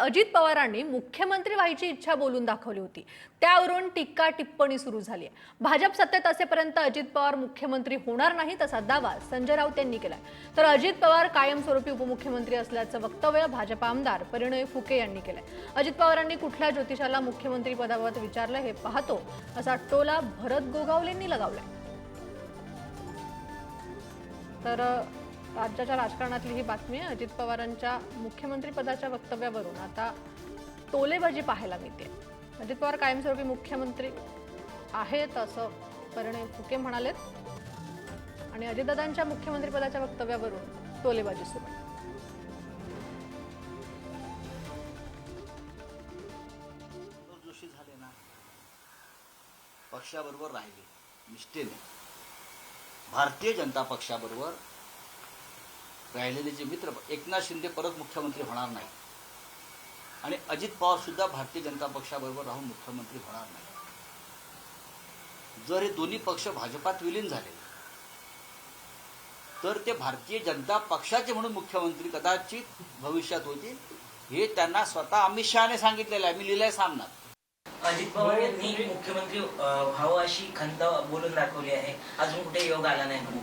अजित पवारांनी मुख्यमंत्री व्हायची इच्छा बोलून दाखवली होती. त्यावरून टीका टिप्पणी सुरू झाली आहे. भाजप सत्तेत असेपर्यंत अजित पवार मुख्यमंत्री होणार नाही तसा दावा संजय राऊत यांनी केला तर अजित पवार कायमस्वरूपी उपमुख्यमंत्री असल्याचं वक्तव्य भाजप आमदार परिणय फुके यांनी केलंय. अजित पवारांनी कुठल्या ज्योतिषाला मुख्यमंत्री पदाबाबत विचारलं हे पाहतो असा टोला भरत गोगावलेंनी लगावलाय. तर राज्याच्या राजकारणातली ही बातमी आहे. अजित पवारांच्या मुख्यमंत्रीपदाच्या वक्तव्यावरून. आता टोलेबाजी पाहायला मिळते. अजित पवार कायमस्वरूपी मुख्यमंत्री आहेत असं परिणय फुके म्हणालेत. आणि अजितदादांच्या मुख्यमंत्रीपदाच्या वक्तव्यावरून टोलेबाजी सुरू. आहे झाले ना पक्षाबरोबर राहिले. निष्ठेने. भारतीय जनता पक्षाबरोबर राहिलेले जे मित्र एकनाथ शिंदे परत मुख्यमंत्री होणार नाही. आणि अजित पवार सुद्धा भारतीय जनता पक्षाबरोबर राहून मुख्यमंत्री होणार नाही. जर हे दोन्ही पक्ष भाजपात विलीन झाले तर ते भारतीय जनता पक्षाचे म्हणून मुख्यमंत्री कदाचित भविष्यात होतील हे त्यांना स्वतः अमित शहाने सांगितलेलं आहे. मी लिहिलंय सामनात. अजित पवार यांनी मुख्यमंत्री व्हावं अशी खंत बोलून दाखवली आहे. अजून कुठे योग आला नाही म्हणून.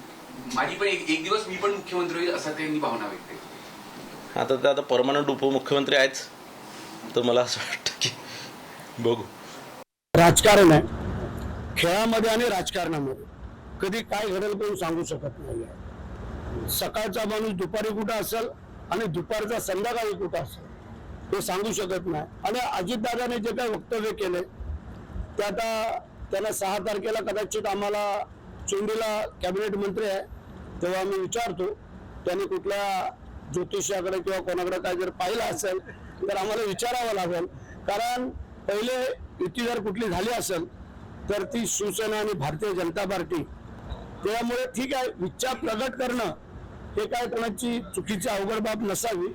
माझी पण एक एक दिवस मी पण मुख्यमंत्री होईल असं त्यांनी भावना व्यक्त केली. आता ते आता परमनंट उपमुख्यमंत्री आहेच. तर मला असं वाटतं की बघू. राजकारण आहे. खेळामध्ये आणि राजकारणामध्ये कधी काय घडेल कोण सांगू शकत नाही सकाळचा माणूस दुपारी कुठं असेल आणि दुपारचा संध्याकाळी कुठं असेल ते सांगू शकत नाही. आणि अजितदादाने जे काही वक्तव्य केले ते आता त्याला सहा तारखेला कदाचित आम्हाला चेंडूला कॅबिनेट मंत्री आहे तेव्हा आम्ही विचारतो त्याने कुठल्या ज्योतिषाकडे किंवा कोणाकडे काय जर पाहिलं असेल तर आम्हाला विचारावं लागेल. कारण पहिले युती जर कुठली झाली असेल तर ती शिवसेना आणि भारतीय जनता पार्टी. त्यामुळे ठीक आहे इच्छा प्रगट करणं हे काय कोणाची चुकीची अवघड बाब नसावी.